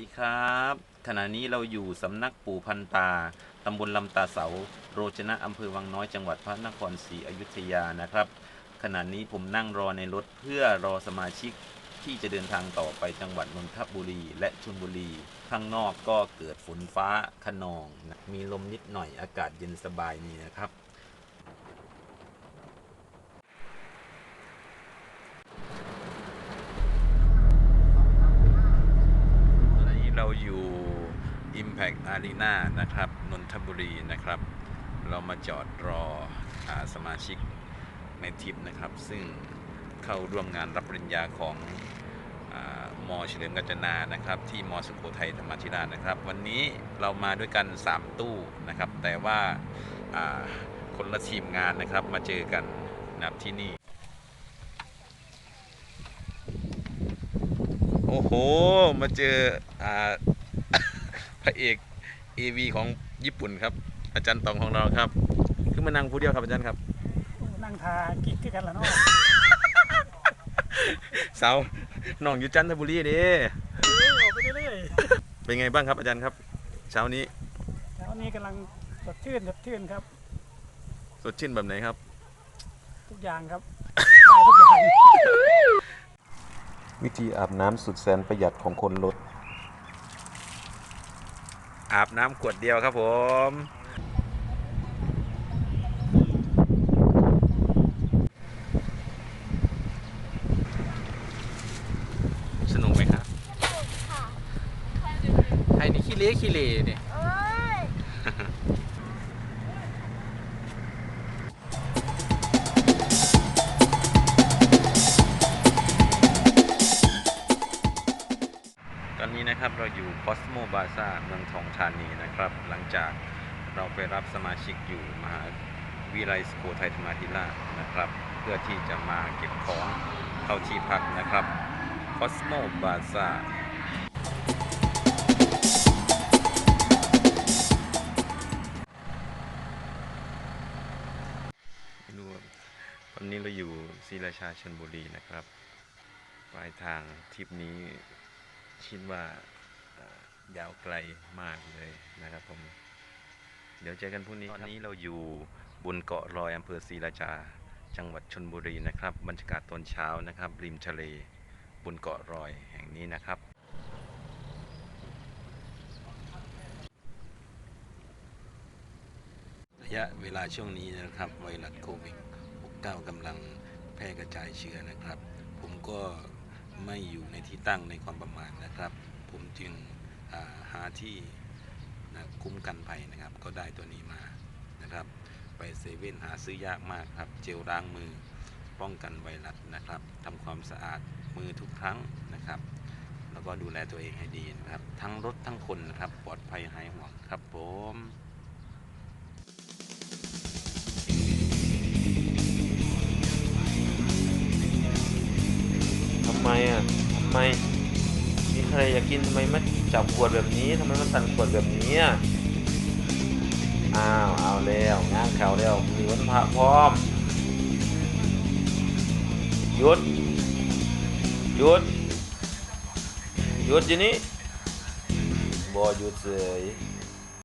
ดีครับ ขณะนี้เราอยู่สำนักปู่พันตา ตำบลลำตาเสา โรจนะอำเภอวังน้อยจังหวัดพระนครศรีอยุธยานะครับ ขณะนี้ผมนั่งรอในรถเพื่อรอสมาชิกที่จะเดินทางต่อไปจังหวัดนนทบุรีและชลบุรี ข้างนอกก็เกิดฝนฟ้าขนอง มีลมนิดหน่อยอากาศเย็นสบายนี่นะครับ ต อยู่ Impact Arena นะครับนนทบุรีนะครับ เรามาจอดรออาสมาชิกในทิปนะครับ ซึ่งเข้าร่วมงานรับปริญญาของอมอเฉลิมกัญจนานะครับ ที่มอสุโขทัยธรรมาธิราชนะครับ วันนี้เรามาด้วยกัน 3 ตู้นะครับ แต่ว่าคนละทีมงานนะครับมาเจอกันนะครับที่นี่ โอ้โห มาเจออ ระเอก AV ของญี่ปุ่นครับ อาจารย์ตองของเราครับคือมานั่งผู้เดียวครับอาจารย์ครับ นั่งทากิ๊กคือกันละเนาะสาวน้องอยู่จันทบุรีเด้เอ้ยออกไปเรื่อยเป็นไงบ้างครับอาจารย์ครับ เช้านี้ๆแล้วนี้กำลังสดชื่นสดชื่นครับ สดชื่นแบบไหนครับ ทุกอย่างครับ ได้ทุกอย่าง วิธีอาบน้ำสุดแสนประหยัดของคนรถ อาบน้ำขวดเดียวครับผมสนุกไหมครับไทยนี่ขี้เละขี้เละเนี่ยตอน นี้นะครับเราอยู่ Cosmo b a z a เมืองทองธานีนะครับ หลังจากเราไปรับสมาชิกอยู่มหาวิทยาลัยสุโขทัยธรรมาธิราชนะครับ เพื่อที่จะมาเก็บของเข้าที่พักนะครับ Cosmo b a z a ไม่รู้ว่าตอนนี้เราอยู่ศรีราชาชนบุรีนะครับ ปลายทางทริปนี้ คิดว่ายาวไกลมากเลยนะครับผม เดี๋ยวเจอกันพรุ่งนี้ตอนนี้เราอยู่บนเกาะลอยอำเภอศรีราชา จังหวัดชนบุรีนะครับ บรรยากาศตอนเช้านะครับ ริมทะเลบนเกาะลอยแห่งนี้นะครับระยะเวลาช่วงนี้นะครับไวรัสโควิด 19 กำลังแพร่กระจายเชื้อนะครับ ผมก็ ไม่อยู่ในที่ตั้งในความประมาทนะครับ ผมจึงาหาที่นะคุ้มกันภัยนะครับ ก็ได้ตัวนี้มานะครับ ไปเซเว่นหาซื้อยากมากครับ เจลล้างมือป้องกันไวรัสนะครับทำความสะอาดมือทุกครั้งนะครับ แล้วก็ดูแลตัวเองให้ดีนะครับ ทั้งรถทั้งคนนะครับ ปลอดภัยหายห่วงครับผมำไมอะทำไม มีใครอยากกินทำไมไม่จับขวดแบบนี้ทำไมมันสั่นขวดแบบนี้อะอ้าวเอาแล้วง้างแขวแล้วมีวันพระพร้อมหยุดหยุดหยุดอยู่นี่บอหยุดเสย